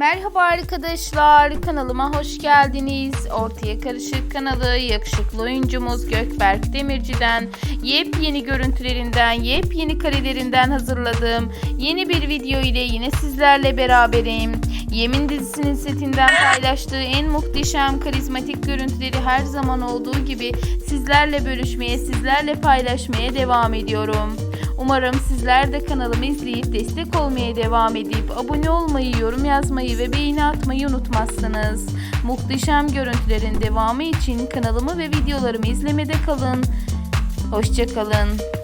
Merhaba arkadaşlar, kanalıma hoş geldiniz. Ortaya Karışık kanalı yakışıklı oyuncumuz Gökberk Demirci'den yepyeni görüntülerinden, yepyeni karelerinden hazırladığım yeni bir video ile yine sizlerle beraberim. Yemin dizisinin setinden paylaştığı en muhteşem karizmatik görüntüleri her zaman olduğu gibi sizlerle bölüşmeye, sizlerle paylaşmaya devam ediyorum. Umarım sizler de kanalımı izleyip destek olmaya devam edip abone olmayı, yorum yazmayı ve beğeni atmayı unutmazsınız. Muhteşem görüntülerin devamı için kanalımı ve videolarımı izlemede kalın. Hoşçakalın.